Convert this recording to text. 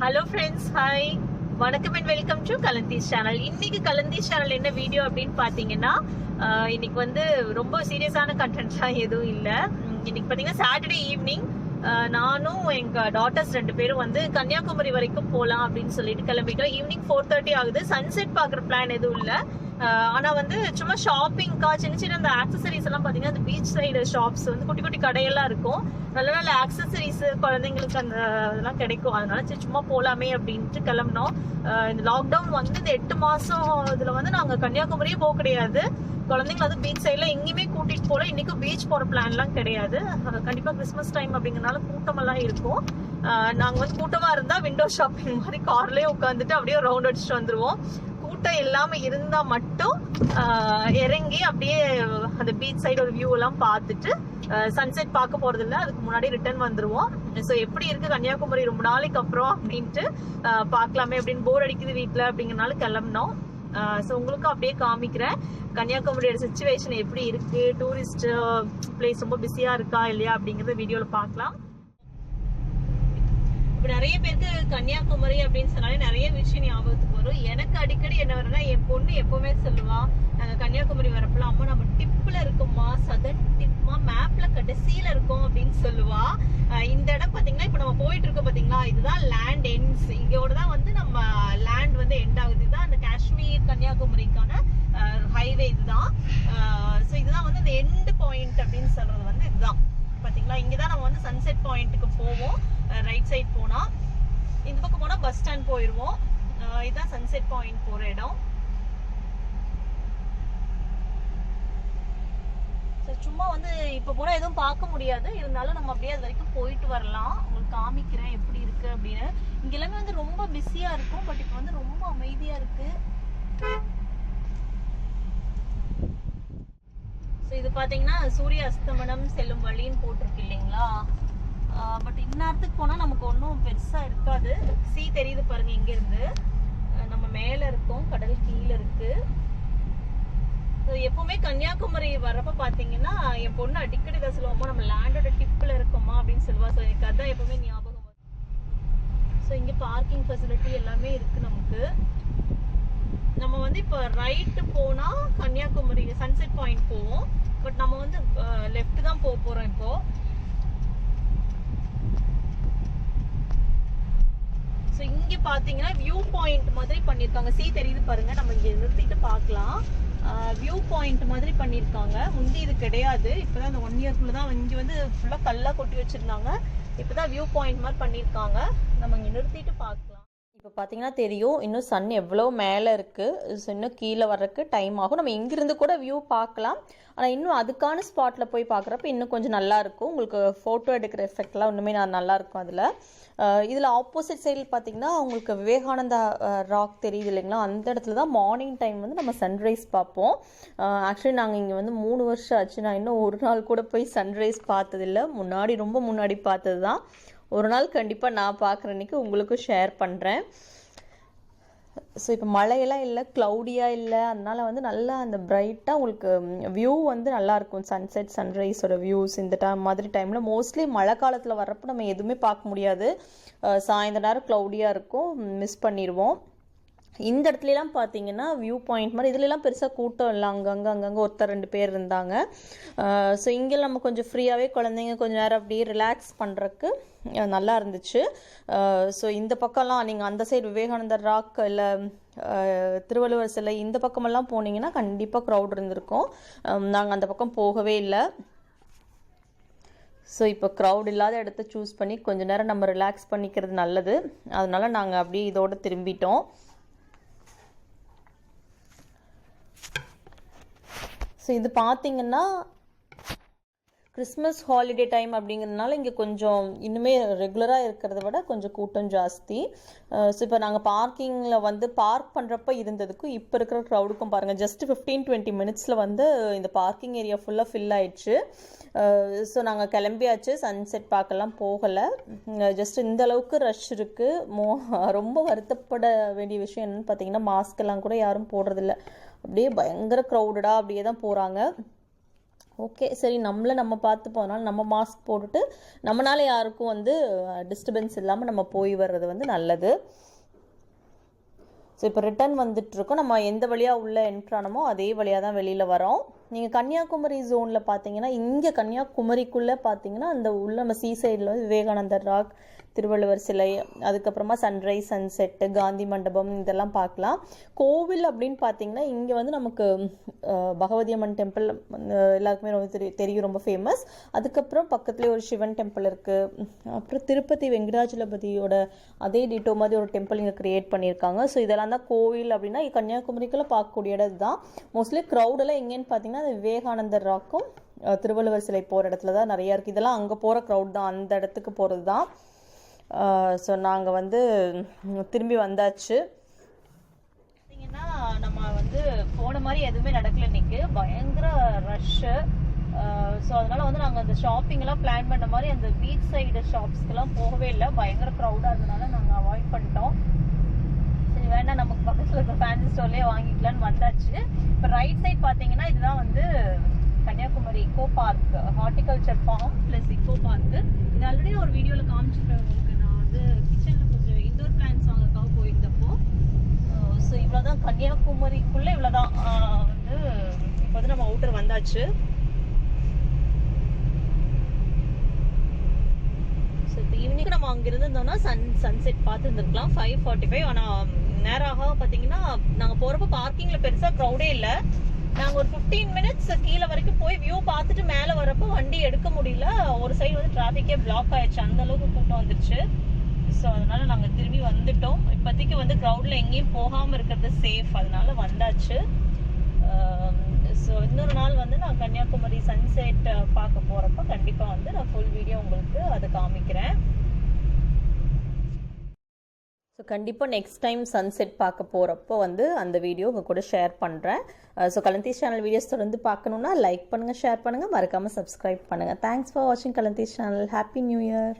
Hello friends hi வணக்கம் and welcome to Kalanthees channel இன்னைக்கு Kalanthees channel என்ன வீடியோ அப்படின்னு பார்த்தீங்கன்னா இன்னைக்கு வந்து ரொம்ப சீரியஸான கண்டென்ட்லாம் எதுவும் இல்லை. இன்னைக்கு பார்த்தீங்கன்னா சாட்டர்டே ஈவினிங் நானும் எங்க டாட்டர்ஸ் ரெண்டு பேரும் வந்து கன்னியாகுமரி வரைக்கும் போகலாம் அப்படின்னு சொல்லிட்டு கிளம்பிட்டோம் ஈவினிங் ஃபோர் தேர்ட்டி ஆகுது. சன்செட் பார்க்குற பிளான் எதுவும் இல்லை. ஆனா வந்து சும்மா ஷாப்பிங்க்கா சின்ன சின்ன அந்த ஆக்சசரிஸ் எல்லாம் பாத்தீங்கன்னா அந்த பீச் சைடு ஷாப்ஸ் வந்து குட்டி குட்டி கடையெல்லாம் இருக்கும். நல்ல நல்ல ஆக்சசரிஸ் குழந்தைங்களுக்கு அந்த இதெல்லாம் கிடைக்கும். அதனால சரி சும்மா போலாமே அப்படின்ட்டு கிளம்பினோம். இந்த லாக்டவுன் வந்து இந்த எட்டு மாசம் இதுல வந்து நாங்க கன்னியாகுமரியே போக கிடையாது. குழந்தைங்கள வந்து பீச் சைட்ல எங்கேயுமே கூட்டிட்டு போல. இன்னைக்கும் பீச் போற பிளான்லாம் கிடையாது. கண்டிப்பாக கண்டிப்பா கிறிஸ்மஸ் டைம் அப்படிங்கறனால கூட்டம் எல்லாம் இருக்கும். நாங்கள் நாங்க வந்து கூட்டமா இருந்தா விண்டோ ஷாப்பிங் மாதிரி கார்லயே உட்காந்துட்டு அப்படியே ரவுண்ட் அடிச்சுட்டு வந்துருவோம். கூட்டம் இல்லாம இருந்தா மட்டும் இறங்கி அப்படியே அந்த பீச் சைடு ஒரு வியூ எல்லாம் பார்த்துட்டு சன்செட் பார்க்க போறது இல்ல அதுக்கு முன்னாடி ரிட்டர்ன் வந்துருவோம். ஸோ எப்படி இருக்கு கன்னியாகுமரி? ரொம்ப நாளைக்கு அப்புறம் அப்படின்ட்டு பார்க்கலாமே அப்படின்னு போர் அடிக்குது வீட்ல அப்படிங்கறனால கிளம்பினோம். ஸோ உங்களுக்கும் அப்படியே காமிக்கிறேன். கன்னியாகுமரியோட சுச்சுவேஷன் எப்படி இருக்கு? டூரிஸ்ட் பிளேஸ் ரொம்ப பிஸியா இருக்கா இல்லையா அப்படிங்கறத வீடியோல பார்க்கலாம். இப்ப நிறைய பேருக்கு கன்னியாகுமரி அப்படின்னு சொன்னாலே நிறைய விஷயம் ஞாபகத்துக்கு வரும். எனக்கு அடிக்கடி என்ன வரும்னா என் பொண்ணு எப்பவுமே சொல்லுவா நாங்க கன்னியாகுமரி வரப்பல அம்மா நம்ம டிப்ல இருக்கோமா சதன் டிப்மா மேப்ல கடைசியில இருக்கோம் அப்படின்னு சொல்லுவா. இந்த இடம் பாத்தீங்கன்னா இப்ப நம்ம போயிட்டு இருக்கோம் பாத்தீங்களா இதுதான் லேண்ட் எண்ட்ஸ் இங்கோட தான் வந்து நம்ம லேண்ட் வந்து எண்ட் ஆகுது. இதுதான் அந்த காஷ்மீர் கன்னியாகுமரிக்கான ஹைவே இதுதான். ஸோ இதுதான் வந்து இந்த எண்ட் பாயிண்ட் அப்படின்னு சொல்றது வந்து இதுதான். பாத்தீங்களா? இங்கதான் நம்ம வந்து சன்செட் பாயிண்ட்டுக்கு போவோம். ரைட் சைடு போனா பஸ் ஸ்டாண்ட் போயிருவோம். இதுதான் சன்செட் பாயிண்ட் போற இடம். சும்மா வந்து இப்ப போனா எதுவும் பார்க்க முடியாது. இருந்தாலும் நம்ம அப்படியே அது வரைக்கும் போயிட்டு வரலாம். உங்களுக்கு காமிக்கிறேன் எப்படி இருக்கு அப்படின்னு. இங்க எல்லாமே வந்து ரொம்ப பிஸியா இருக்கும். பட் இப்போ வந்து ரொம்ப அமைதியா இருக்கு. ஸோ இது பார்த்தீங்கன்னா சூரிய அஸ்தமனம் செல்லும் வழின்னு போட்டிருக்கு இல்லைங்களா? பட் இந்நேரத்துக்கு போனால் நமக்கு ஒன்றும் பெருசு தெரியுது பாருங்க இங்கேருந்து. நம்ம மேலே இருக்கோம் கடல் கீழே இருக்கு. எப்பவுமே கன்னியாகுமரி வரப்ப பார்த்தீங்கன்னா என் பொண்ணு அடிக்கடி தான் சொல்லுவோமா நம்ம லேண்டோட டிப்பில் இருக்கோமா அப்படின்னு சொல்லுவா. ஸோ எனக்கு அதான் எப்பவுமே ஞாபகம் வரும். ஸோ இங்கே பார்க்கிங் ஃபெசிலிட்டி எல்லாமே இருக்கு நமக்கு. நம்ம வந்து இப்போ ரைட்டு போனா கன்னியாகுமரி சன்செட் பாயிண்ட் போவோம். பட் நம்ம வந்து லெஃப்ட் தான் போக போறோம் இப்போ. ஸோ இங்கே பார்த்தீங்கன்னா வியூ பாயிண்ட் மாதிரி பண்ணியிருக்காங்க சீ தெரியுது பாருங்க. நம்ம இங்கே நிறுத்திட்டு பார்க்கலாம் வியூ பாயிண்ட் மாதிரி பண்ணியிருக்காங்க முந்தி இது கிடையாது. இப்போ தான் இந்த ஒன் இயர்க்குள்ளே தான் இங்கே வந்து ஃபுல்லாக கல்லாக கொட்டி வச்சுருந்தாங்க. இப்போ தான் வியூ பாயிண்ட் மாதிரி பண்ணியிருக்காங்க நம்ம இங்கே நிறுத்திட்டு பார்க்கலாம் இப்போ பார்த்தீங்கன்னா தெரியும் இன்னும் சன் எவ்வளோ மேலே இருக்குது இன்னும் கீழே வர்றதுக்கு டைம் ஆகும். நம்ம இங்கிருந்து கூட வியூ பார்க்கலாம். ஆனால் இன்னும் அதுக்கான ஸ்பாட்டில் போய் பார்க்குறப்ப இன்னும் கொஞ்சம் நல்லாயிருக்கும் உங்களுக்கு ஃபோட்டோ எடுக்கிற எஃபெக்ட்லாம் இன்னுமே நான் நல்லாயிருக்கும் அதில். இதில் ஆப்போசிட் சைடில் பார்த்தீங்கன்னா உங்களுக்கு விவேகானந்தா ராக் தெரியுது இல்லைங்களா? அந்த இடத்துல தான் மார்னிங் டைம் வந்து நம்ம சன்ரைஸ் பார்ப்போம். ஆக்சுவலி நாங்கள் இங்கே வந்து மூணு வருஷம் ஆச்சு. நான் இன்னும் ஒரு நாள் கூட போய் சன்ரைஸ் பார்த்ததில்ல. முன்னாடி ரொம்ப முன்னாடி பார்த்தது தான் ஒரு நாள் கண்டிப்பாக நான் பார்க்குற அன்னைக்கு உங்களுக்கும் ஷேர் பண்ணுறேன் ஸோ இப்போ மழையெல்லாம் இல்லை க்ளவுடியாக இல்லை. அதனால் வந்து நல்லா அந்த பிரைட்டாக உங்களுக்கு வியூ வந்து நல்லாயிருக்கும் சன்செட் சன்ரைஸோட வியூஸ் இந்த டைம் மாதிரி டைமில் மோஸ்ட்லி மழை காலத்தில் வர்றப்போ நம்ம எதுவுமே பார்க்க முடியாது. அஹ் சாயந்தர நேரம் க்ளவுடியாக இருக்கும். மிஸ் பண்ணிடுவோம் இந்த இடத்துலலாம் பார்த்தீங்கன்னா வியூ பாயிண்ட் மாதிரி இதுலலாம் பெருசாக கூட்டம் இல்லை. அங்கங்கே அங்கங்கே ஒருத்தர் ரெண்டு பேர் இருந்தாங்க. ஸோ இங்கே நம்ம கொஞ்சம் ஃப்ரீயாகவே குழந்தைங்க கொஞ்சம் நேரம் அப்படியே ரிலாக்ஸ் பண்ணுறக்கு நல்லா இருந்துச்சு. ஸோ இந்த பக்கம்லாம் நீங்கள் அந்த சைடு விவேகானந்தர் ராக் இல்லை திருவள்ளுவர் சிலை இந்த பக்கமெல்லாம் போனீங்கன்னா கண்டிப்பாக க்ரௌட் இருந்திருக்கும். நாங்கள் அந்த பக்கம் போகவே இல்லை. ஸோ இப்போ க்ரௌட் இல்லாத இடத்த சூஸ் பண்ணி கொஞ்ச நேரம் நம்ம ரிலாக்ஸ் பண்ணிக்கிறது நல்லது. அதனால நாங்கள் அப்படியே இதோட திரும்பிட்டோம். ஸோ இது பார்த்தீங்கன்னா கிறிஸ்மஸ் ஹாலிடே டைம் அப்படிங்கிறதுனால இங்கே கொஞ்சம் இன்னுமே ரெகுலராக இருக்கிறத விட கொஞ்சம் கூட்டம் ஜாஸ்தி. ஸோ இப்போ நாங்கள் பார்க்கிங்கில் வந்து பார்க் பண்ணுறப்ப இருந்ததுக்கும் இப்போ இருக்கிற க்ரௌடுக்கும் பாருங்கள் ஜஸ்ட் ஃபிஃப்டீன் டுவெண்ட்டி மினிட்ஸில் வந்து இந்த பார்க்கிங் ஏரியா ஃபுல்லாக ஃபில் ஆயிடுச்சு. ஸோ நாங்கள் கிளம்பியாச்சு சன்செட் பார்க்கலாம் போகலை. ஜஸ்ட் இந்த அளவுக்கு ரஷ் இருக்குது மோ ரொம்ப வருத்தப்பட வேண்டிய விஷயம் என்னென்னு பார்த்தீங்கன்னா மாஸ்க் எல்லாம் கூட யாரும் போடுறதில்ல. அப்படியே பயங்கர க்ரௌடடாக அப்படியே தான் போகிறாங்க ஓகே சரி நம்மளை நம்ம பார்த்து போனாலும் நம்ம மாஸ்க் போட்டுட்டு நம்மளால யாருக்கும் வந்து டிஸ்டர்பன்ஸ் இல்லாமல் நம்ம போய் வர்றது வந்து நல்லது. ஸோ இப்போ ரிட்டர்ன் வந்துட்டுருக்கோம். நம்ம எந்த வழியாக உள்ளே என்ட்ரானமோ அதே வழியாக தான் வெளியில் வரோம். நீங்கள் கன்னியாகுமரி ஜோனில் பார்த்தீங்கன்னா இங்கே கன்னியாகுமரிக்குள்ளே பார்த்தீங்கன்னா அந்த உள்ள நம்ம சீ சைடில் வந்து விவேகானந்தர் ராக் திருவள்ளுவர் சிலை அதுக்கப்புறமா சன்ரைஸ் சன்செட்டு காந்தி மண்டபம் இதெல்லாம் பார்க்கலாம். கோவில் அப்படின்னு பார்த்தீங்கன்னா இங்கே வந்து நமக்கு பகவதி அம்மன் டெம்பிள் எல்லாருக்குமே ரொம்ப தெரியும் தெரியும் ரொம்ப ஃபேமஸ் அதுக்கப்புறம் பக்கத்துலேயே ஒரு சிவன் டெம்பிள் இருக்குது அப்புறம் திருப்பதி வெங்கடாஜலபதியோட அதே டிட்டோ மாதிரி ஒரு டெம்பிள் இங்கே க்ரியேட் பண்ணியிருக்காங்க. ஸோ இதெல்லாம் தான் கோவில் அப்படின்னா கன்னியாகுமரிக்குள்ளே பார்க்கக்கூடிய இடம் தான். மோஸ்ட்லி க்ரௌடெல்லாம் எங்கேன்னு பார்த்தீங்கன்னா அந்த விவேகானந்தர் ராக்கும் திருவள்ளுவர் சிலை போகிற இடத்துல தான் நிறையா இருக்குது இதெல்லாம் அங்கே போகிற க்ரௌட் தான். அந்த இடத்துக்கு போகிறது தான். ஸோ நாங்கள் வந்து திரும்பி வந்தாச்சு. பார்த்தீங்கன்னா நம்ம வந்து போன மாதிரி எதுவுமே நடக்கல இன்னைக்கு. பயங்கர ரஷ்ஷு ஸோ அதனால வந்து நாங்கள் அந்த ஷாப்பிங் எல்லாம் பிளான் பண்ண மாதிரி அந்த பீச் சைடு ஷாப்ஸ்க்கெல்லாம் போகவே இல்லை. பயங்கர க்ரௌடாக இருந்தனால நாங்கள் அவாய்ட் பண்ணிட்டோம். சரி வேண்டாம் நமக்கு பக்கத்தில் இருக்க ஃபேன்சி ஸ்டோர்லேயே வாங்கிக்கலாம்னு வந்தாச்சு. இப்போ ரைட் சைட் பார்த்தீங்கன்னா இதுதான் வந்து Kanyakumari eco park horticulture farm plus eco park இது ஆல்ரெடி ஒரு வீடியோவில் காமிச்சிருப்பேன் உங்களுக்கு. வந்து கிச்சனில் கொஞ்சம் இண்டோர் பிளான்ஸ் வாங்கக்காக போயிருந்தப்போ ஸோ இவ்வளோதான் கன்னியாகுமரிக்குள்ளே இவ்வளோதான் வந்து இப்போ வந்து நம்ம அவுட்டர் வந்தாச்சு. ஸோ இப்போ ஈவினிங் நம்ம அங்கே இருந்திருந்தோம்னா சன் சன்செட் பார்த்துருந்துருக்கலாம். ஃபைவ் ஃபார்ட்டி ஃபைவ் ஆனால் நேராக பார்த்தீங்கன்னா நாங்கள் போகிறப்ப பார்க்கிங்கில் பெருசாக க்ரௌடே இல்லை. நாங்கள் ஒரு ஃபிஃப்டீன் மினிட்ஸ் கீழே வரைக்கும் போய் வியூ பார்த்துட்டு மேலே வரப்போ வண்டி எடுக்க முடியல. ஒரு சைடு வந்து டிராஃபிக்கே பிளாக் ஆயிடுச்சு. அந்த அளவுக்கு கூட்டம் வந்துருச்சு. ஸோ அதனால நாங்கள் திரும்பி வந்துட்டோம். இப்போதைக்கு வந்து க்ரௌடில் எங்கேயும் போகாமல் இருக்கிறது சேஃப் அதனால வந்தாச்சு. ஸோ இன்னொரு நாள் வந்து நான் கன்னியாகுமரி சன்செட் பார்க்க போகிறப்ப கண்டிப்பாக வந்து நான் ஃபுல் வீடியோ உங்களுக்கு அதை காமிக்கிறேன். ஸோ கண்டிப்பாக நெக்ஸ்ட் டைம் சன்செட் பார்க்க போகிறப்போ வந்து அந்த வீடியோ உங்கள் கூட ஷேர் பண்ணுறேன் ஸோ கலந்தீஷ் சேனல் வீடியோஸ் தொடர்ந்து பார்க்கணுன்னா லைக் பண்ணுங்கள் ஷேர் பண்ணுங்கள் மறக்காமல் சப்ஸ்கிரைப் பண்ணுங்கள் தேங்க்ஸ் ஃபார் வாட்சிங் Kalanthees channel happy new year